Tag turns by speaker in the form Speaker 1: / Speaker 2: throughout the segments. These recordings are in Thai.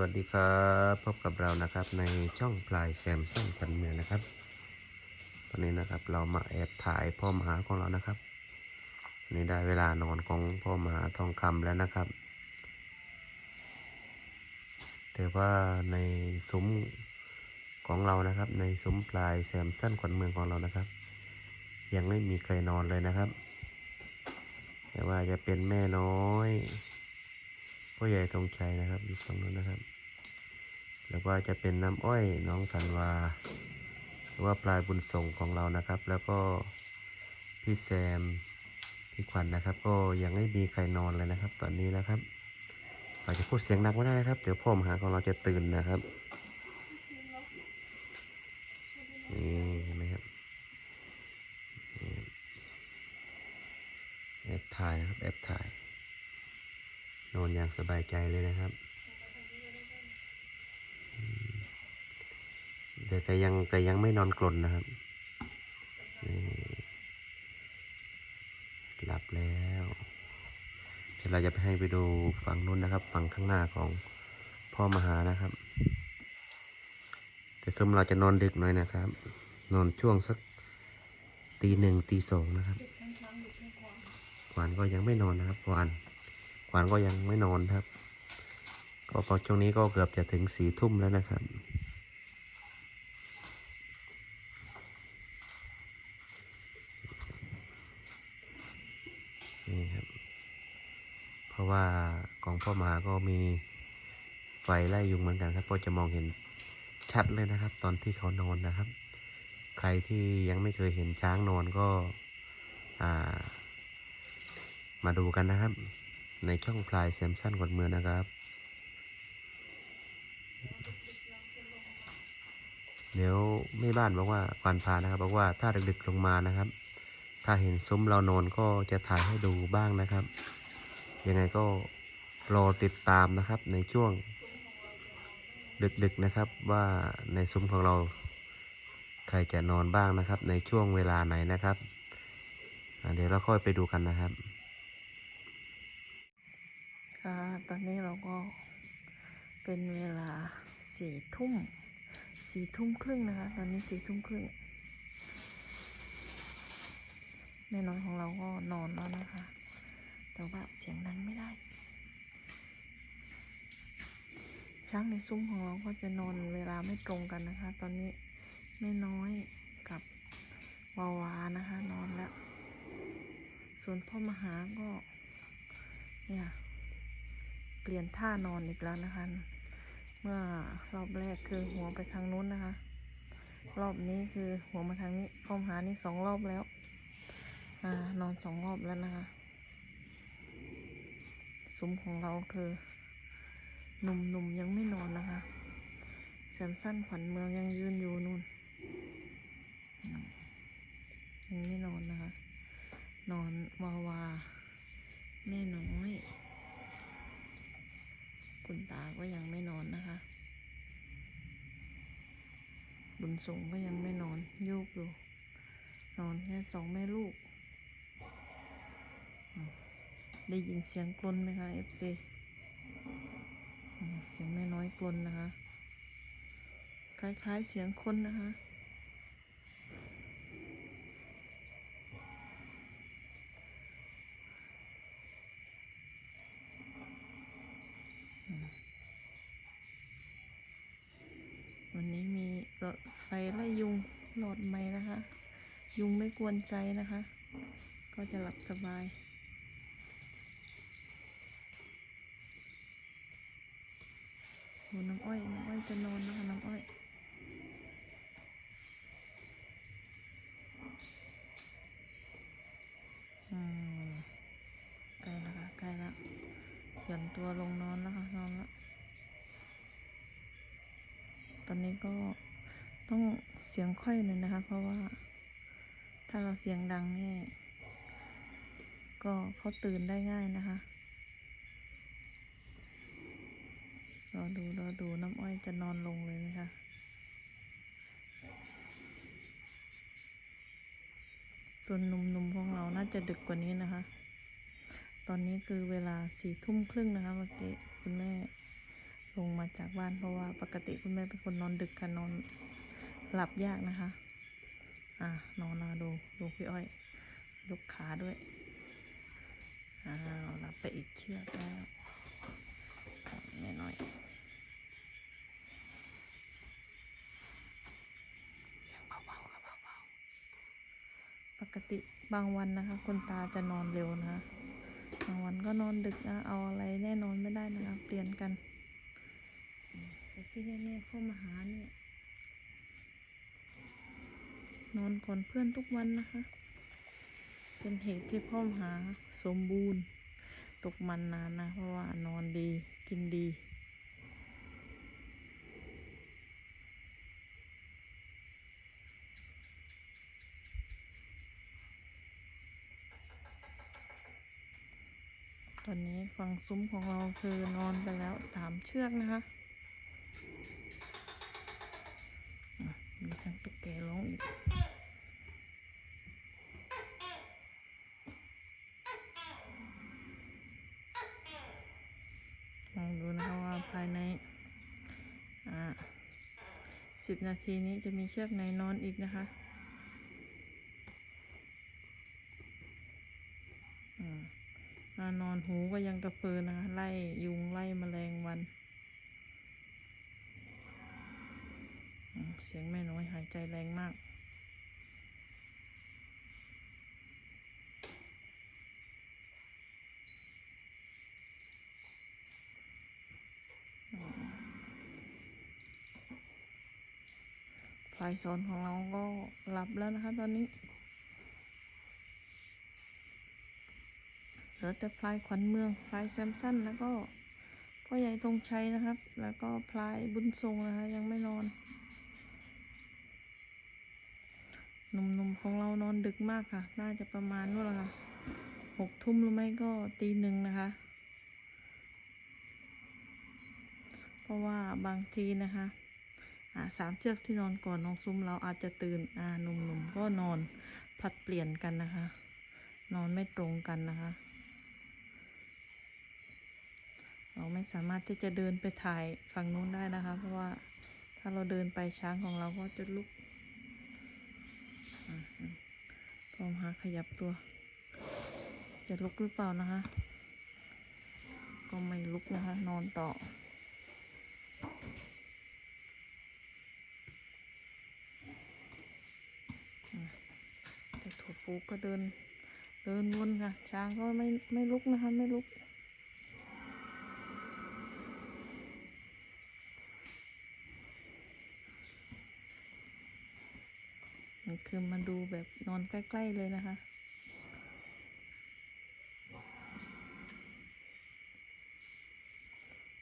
Speaker 1: วัสดีครับพบกับเรานะครับในช่องพลายแซมสันพันเมืองนะครับวันนี้นะครับเรามาแอบถ่ายพ่อมหาของเรานะครับนนี่ได้เวลานอนของพ่อมหาทองคำแล้วนะครับ แต่ว่าในซุ้มของเรานะครับ ในซุ้มพลายแซมสันขวัญเมืองของเรานะครับ ยังไม่มีใครนอนเลยนะครับ แต่ว่าจะเป็นแม่น้อย พ่อใหญ่ธงชัยนะครับ อยู่ฝั่งนู้นนะครับ แล้วก็จะเป็นน้ำอ้อยน้องธันวาหรือว่าปลายบุญส่งของเรานะครับ แล้วก็พี่แซมพี่ขวัญนะครับ ก็ยังไม่มีใครนอนเลยนะครับ ตอนนี้นะครับอาจจะพูดเสียงดังไม่ได้นะครับ เดี๋ยวพ่อมหาของเราจะตื่นนะครับนี่เห็นไหมครับแอบถ่ายนะครับแอบถ่าย อย่างสบายใจเลยนะครับ แต่แต่ยังแต่ยังไม่นอนกลนนะครับหลับแล้วเดี๋ยวเราจะไปให้ไปดูฝั่งนู้นนะครับ ฝั่งข้างหน้าของพ่อมหานะครับ แต่ส้มเราจะนอนดึกหน่อยนะครับ นอนช่วงสักตีหนึ่งตีสองนะครับขวานก็ยังไม่นอนนะครับขวาน ขวานก็ยังไม่นอนครับ ก็พอช่วงนี้ก็เกือบจะถึงสี่ทุ่มแล้วนะครับ นี่ครับ เพราะว่ากองพ่อหมาก็มีไฟไล่ยุงเหมือนกันครับก็จะมองเห็นชัดเลยนะครับ ตอนที่เขานอนนะครับ ใครที่ยังไม่เคยเห็นช้างนอนก็มาดูกันนะครับ ในช่องพลายแซมสั้นกดเมือนะครับ เดี๋ยวแม่บ้านบอกว่าควานพานะครับ บอกว่าถ้าดึกๆลงมานะครับ ถ้าเห็นซุ้มเรานอนก็จะถ่ายให้ดูบ้างนะครับ ยังไงก็รอติดตามนะครับในช่วงดึกๆนะครับว่าในซุ้มของเราใครจะนอนบ้างนะครับ ในช่วงเวลาไหนนะครับเดี๋ยวเราค่อยไปดูกันนะครับ
Speaker 2: ค่ะตอนนี้เราก็เป็นเวลาสี่ทุ่มสี่ทุ่มครึ่งนะคะ ตอนนี้สี่ทุ่มครึ่งแม่น้อยของเราก็นอนแล้วนะคะ แต่ว่าเสียงดังไม่ได้ ช้างในซุ้มของเราก็จะนอนเวลาไม่ตรงกันนะคะ ตอนนี้แม่น้อยกับวาวานะคะ นอนแล้ว ส่วนพ่อมหาก็เนี่ย เปลี่ยนท่านอนอีกแล้วนะคะ เมื่อรอบแรกคือหัวไปทางนู้นนะคะ รอบนี้คือหัวมาทางนี้พอมหานี่สองรอบแล้วอานอนสองรอบแล้วนะคะซุ้มของเราคือหนุ่มๆยังไม่นอนนะคะแซมสั้นขวัญเมืองยังยืนอยู่นู่นยังไม่นอนนะคะ นอนวาวาแม่น้อย ตาก็ยังไม่นอนนะคะ บุญส่งก็ยังไม่นอนโยกอยู่ นอนแค่สองแม่ลูก ได้ยินเสียงกลนไหมคะเอฟซีเสียงแม่น้อยกลนนะคะ คล้ายๆเสียงคนนะคะ วันนี้มีหลอดไฟไล่ยุงหลอดใหม่นะคะ ยุงไม่ก วนใจนะคะ ก็จะหลับสบายโหน้ำอ้อย น้ำอ้อยจะนอนนะคะ น้ำอ้อยใกล้แล้วค่ะใกล้แล้วหย่อนตัวลงนอนแล้วค่ะนอนแล้วตอนนี้ก็ต้องเสียงค่อยหน่อยนะคะ เพราะว่า ถ้าเราเสียงดังนี่ก็เขาตื่นได้ง่ายนะคะ รอดูรอดูน้ำอ้อยจะนอนลงเลยไหมคะส่วนหนุ่มๆของเราน่าจะดึกกว่านี้นะคะ ตอนนี้คือเวลาสี่ทุ่มครึ่งนะคะเมื่อกี้คุณแม่ลงมาจากบ้านเพราะว่าปกติคุณแม่เป็นคนนอนดึกค่ะนอนหลับยากนะคะ อ่านอนนะดูดูพี่อ้อยยกขาด้วยอ้าวหลับไปอีกเชือกแล้วแม่น้อยเสียงเบาๆค่ะเบาๆปกติบางวันนะคะคนตาจะนอนเร็วนะคะบางวันก็นอนดึกนะเอาอะไรแน่นอนไม่ได้นะคะเปลี่ยนกันแต่ที่แน่ๆเข้ามาหาเนี่ย นอนก่อนเพื่อนทุกวันนะคะ เป็นเหตุที่พ่อมหาสมบูรณ์ ตกมันนานนะ เพราะว่านอนดีกินดีตอนนี้ฝั่งซุ้มของเราคือนอนไปแล้วสามเชือกนะคะอะมีทั้งตุ๊กแกร้องอีก ลองดูนะคะว่าภายใน อ่า สิบนาทีนี้จะมีเชือกไหนนอนอีกนะคะอนอนนหูก็ยังกระเฟือนะคะไล่ยุงไล่แมลงวัน เสียงแม่น้อยหายใจแรงมาก พลายสอนของเราก็หลับแล้วนะคะ ตอนนี้เหลือแต่พลายขวัญเมืองพลายแซมสันแล้วก็พ่อใหญ่ธงชัยนะครับ แล้วก็พลายบุญทรงนะคะ ยังไม่นอนหนุ่มๆของเรานอนดึกมากค่ะ น่าจะประมาณนู่นละค่ะหกทุ่มหรือไม่ก็ตีหนึ่งนะคะ เพราะว่าบางทีนะคะ สามเชือกที่นอนก่อนน้องซุ้มเราอาจจะตื่นอ่าหนุ่มๆก็นอนผัดเปลี่ยนกันนะคะ นอนไม่ตรงกันนะคะ เราไม่สามารถที่จะเดินไปถ่ายฝั่งนู้นได้นะคะ เพราะว่าถ้าเราเดินไปช้างของเราก็จะลุกพร้อมหาขยับตัว จะลุกหรือเปล่านะคะ ก็ไม่ลุกนะคะ นอนต่อ ปูก็เดิน เดินวนค่ะ ช้างก็ไม่ไม่ลุกนะคะ ไม่ลุกนี่คือมาดูแบบนอนใกล้ ๆ เลยนะคะ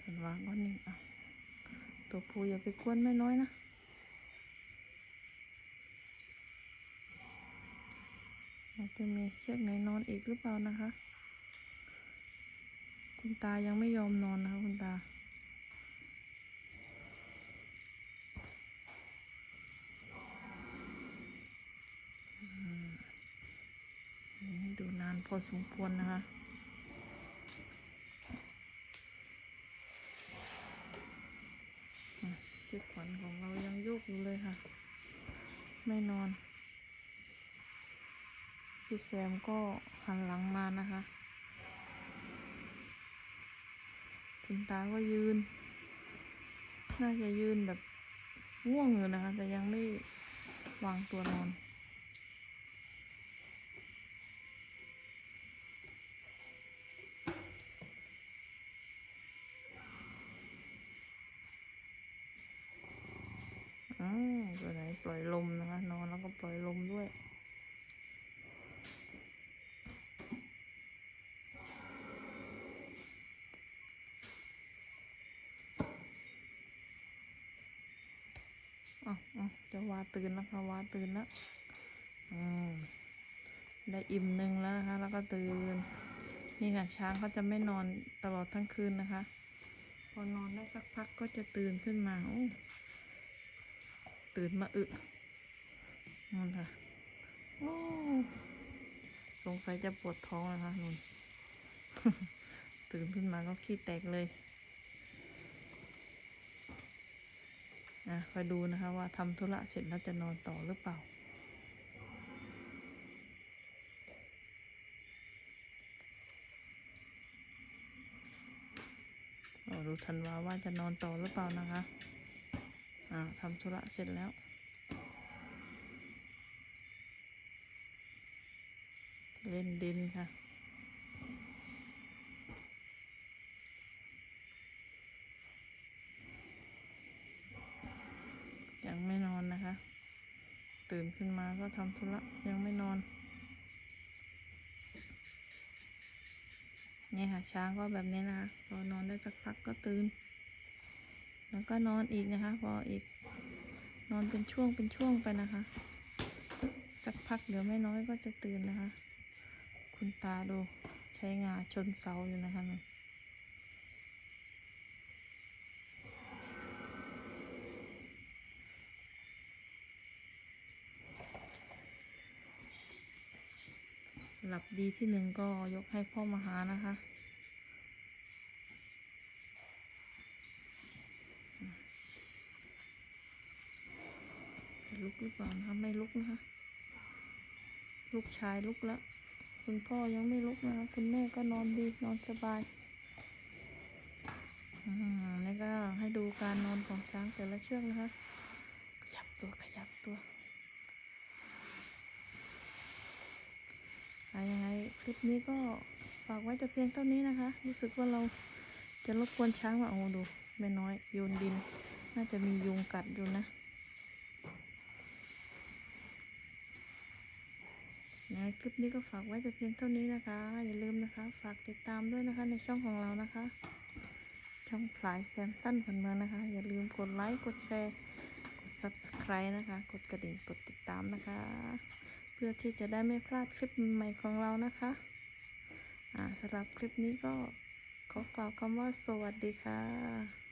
Speaker 2: ถันวางก็นิ่งอะตัวผู้อย่าไปกวนไม่น้อยนะ เราจะมีเชือกไหนนอนอีกหรือเปล่านะคะ คุณตายังไม่ยอมนอนนะคะคุณตาดูนานพอสมควรนะคะเชือกขวัญของเรายังโยกอยู่เลยค่ะ ไม่นอน พี่แซมก็หันหลังมานะคะคุณตาก็ยืน น่าจะยืนแบบง่วงอยู่นะคะ แต่ยังไม่วางตัวนอน อืมตัวไหนปล่อยลมนะคะ นอนแล้วก็ปล่อยลมด้วย อะอะจะวา ตื่นแล้วค่ะวาตื่นแล้วอืมได้อิ่มหนึ่งแล้วนะคะ แล้วก็ตื่น นี่ค่ะช้างเขาจะไม่นอนตลอดทั้งคืนนะคะ พอนอนได้สักพักก็จะตื่นขึ้นมาโอ้ตื่นมาอึนั่นค่ะโอ้สงสัยจะปวดท้องนะคะนุ่นตื่นขึ้นมาก็ขี้แตกเลย อะคอยดูนะคะว่าทำธุระเสร็จแล้วจะนอนต่อหรือเปล่าเราดูทันวาว่าจะนอนต่อหรือเปล่านะคะ อ่าทำธุระเสร็จแล้วเล่นดินค่ะ ยังไม่นอนนะคะ ตื่น ขึ้นมาก็ทำธุระยังไม่นอน เนี่ยค่ะช้างก็แบบนี้นะคะพอนอนได้สักพักก็ตื่น แล้วก็นอนอีกนะคะ พออีก นอนเป็นช่วงเป็นช่วงไปนะคะ สักพักเดี๋ยวไม่น้อยก็จะตื่นนะคะ คุณตาดูใช้งาชนเสาอยู่นะคะ ลับดีที่หนึ่งก็ยกให้พ่อมาหานะคะ จะลุกหรือเปล่านะคะไม่ลุกนะคะ ลูกชายลุกแล้ว คุณพ่อยังไม่ลุกนะคะ คุณแม่ก็นอนดีนอนสบายอืมนี่ก็ให้ดูการนอนของช้างแต่ละเชือกนะคะ ขยับตัวขยับตัวอะยังไงค ลิปนี้ก็ฝากไว้แต่เพียงเท่านี้นะคะ รู้สึกว่าเราจะรบกวนช้างว่าโอ้ดูแม่น้อยโยนดิน น่าจะมียุงกัดอยู่นะในคลิปนี้ก็ฝากไว้แต่เพียงเท่านี้นะคะ อย่าลืมนะคะ ฝากติดตามด้วยนะคะในช่องของเรานะคะ ช่องพลายแซมสั้นคนเมืองนะคะ อย่าลืมกดไลค์ กดแชร์ กด subscribe นะคะ กดกระดิ่ง กดติดตามนะคะ พื่อที่จะได้ไม่พลาดคลิปใหม่ของเรานะคะอ่าสำหรับคลิปนี้ก็ขอกล่าวคำว่าสวัสดีค่ะ